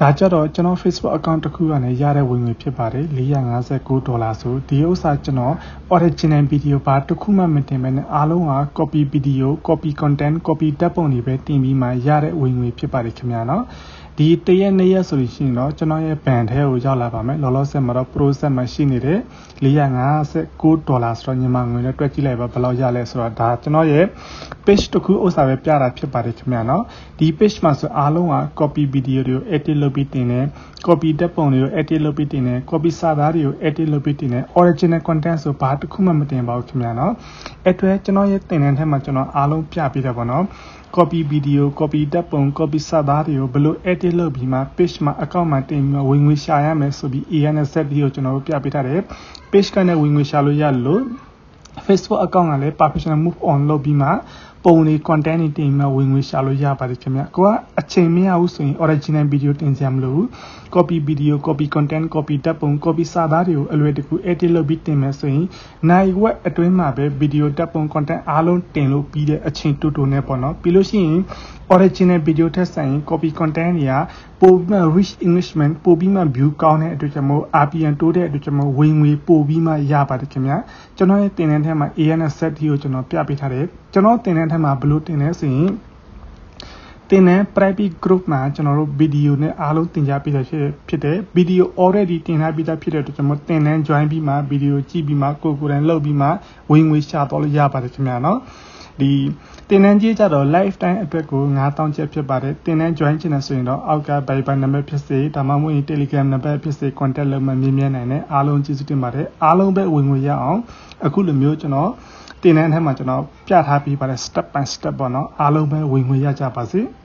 ဒါကြတော့ကျွန်တော် Facebook account တစ်ခုကနေရတဲ့ဝင်ငွေဖြစ်ပါတယ်459ဒေါ်လာဆိုဒီဥစ္စာကျွန်တော် original video ဘာတစ်ခုမှမတင်ဘဲနဲ့အားလုံးက copy video copy content copy ဓာတ်ပုံတွေပဲတင်ပြီးမှရတဲ့ဝင်ငွေဖြစ်ပါတယ်ခင်ဗျာနော် ဒီတရက်နေ့ရက်ဆိုလို့ရှိရင်တော့ကျွန်တော်ရဲ့ဘန်ထဲကိုရောက်လာပါမယ်လောလောဆယ်မှာတော့ process မှာရှိနေတဲ့459ဒေါ်လာဆိုတော့ညီမငွေနဲ့တွက်ကြည့်လိုက်ပါဘယ်လောက်ရလဲဆိုတော့ဒါကျွန်တော်ရဲ့ page တစ်ခုဥစ္စာပဲပြတာဖြစ်ပါတယ်ခင်ဗျာနော်ဒီ page မှာဆိုအားလုံးက copy video တွေကို edit လုပ်ပြီးတင်တယ် copy ဓာတ်ပုံတွေကို edit လုပ်ပြီးတင်တယ် copy စာသားတွေကို edit လုပ်ပြီးတင်တယ် original content ဆိုဘာတစ်ခုမှမတင်ပါဘူးခင်ဗျာနော် အဲ့အတွက်ကျွန်တော်ရဲ့သင်တန်းထဲမှာကျွန်တော်အားလုံးပြပေးတယ်ပေါ့နော် copy video copy တပ်ပုံ copy စာသားတွေကိုဘယ်လို edit လုပ်ပြီးမှ page မှာ account မှာတင်ပြီးဝင်ငွေရှာရမယ်ဆိုပြီး ANZ ကိုကျွန်တော်တို့ပြပေးထားတယ် page ကနေဝင်ငွေရှာလို့ရလို့ Facebook account ကလည်း professional move on လုပ်ပြီးမှ ပုံတွေ content တွေတင်ပြီးဝင်ငွေရှာလို့ရပါတယ်ခင်ဗျ။ကိုကအချိန်မရဘူးဆိုရင် original video တင်စရာမလိုဘူး။ copy video copy content copy တပ်ပုံ copy စာသားတွေကိုအလွယ်တကူ edit လုပ်ပြီးတင်မယ်ဆိုရင်နိုင်ဝက်အတွင်းမှာပဲ video တပ်ပုံ content အားလုံးတင်လို့ပြီးတဲ့အချိန်တူတူနဲ့ပေါ့နော်။ပြီးလို့ရှိရင် original video ထက်ဆိုင်ရင် copy content တွေကပိုပြီးမှ rich engagement ပိုပြီးမှ view ကောင်းတဲ့အတွက်ကြောင့်မို့ RPM တိုးတဲ့အတွက်ကြောင့်မို့ဝင်ငွေပိုပြီးမှရပါတယ်ခင်ဗျာကျွန်တော်ရဲ့တင်တဲ့ထဲမှာ ANS set ကိုကျွန်တော်ပြပေးထားတယ်ကျွန်တော်တင်တဲ့ထဲမှာဘယ်လိုတင်လဲဆိုရင်တင်တဲ့ private group မှာကျွန်တော်တို့ video နဲ့အားလုံးတင်ကြပေးတာဖြစ်တယ် video already တင်ထားပြီးသားဖြစ်တဲ့အတွက်ကျွန်တော်တင်တဲ့ join ပြီးမှ video ကြည့်ပြီးမှကိုကိုယ်တိုင်လုပ်ပြီးမှဝင်ငွေရှာတော့လို့ရပါတယ်ခင်ဗျာနော် ဒီတင်နန်းကြီးကြတော့ lifetime အတွက်ကို9000ကျပ်ဖြစ်ပါတယ်တင်နန်း join ချင်တယ်ဆိုရင်တော့အောက်က Viber နံပါတ်ဖြစ်စေဒါမှမဟုတ် Telegram နံပါတ်ဖြစ်စေ contact လုပ်မှမြင်မြင်နိုင်တယ်အားလုံးကျေးဇူးတင်ပါတယ်အားလုံးပဲဝင်ငွေရအောင်အခုလိုမျိုးကျွန်တော်တင်နန်းထဲမှာကျွန်တော်ပြထားပြီးပါတယ် step by step ပေါ့နော်အားလုံးပဲဝင်ငွေရကြပါစေ။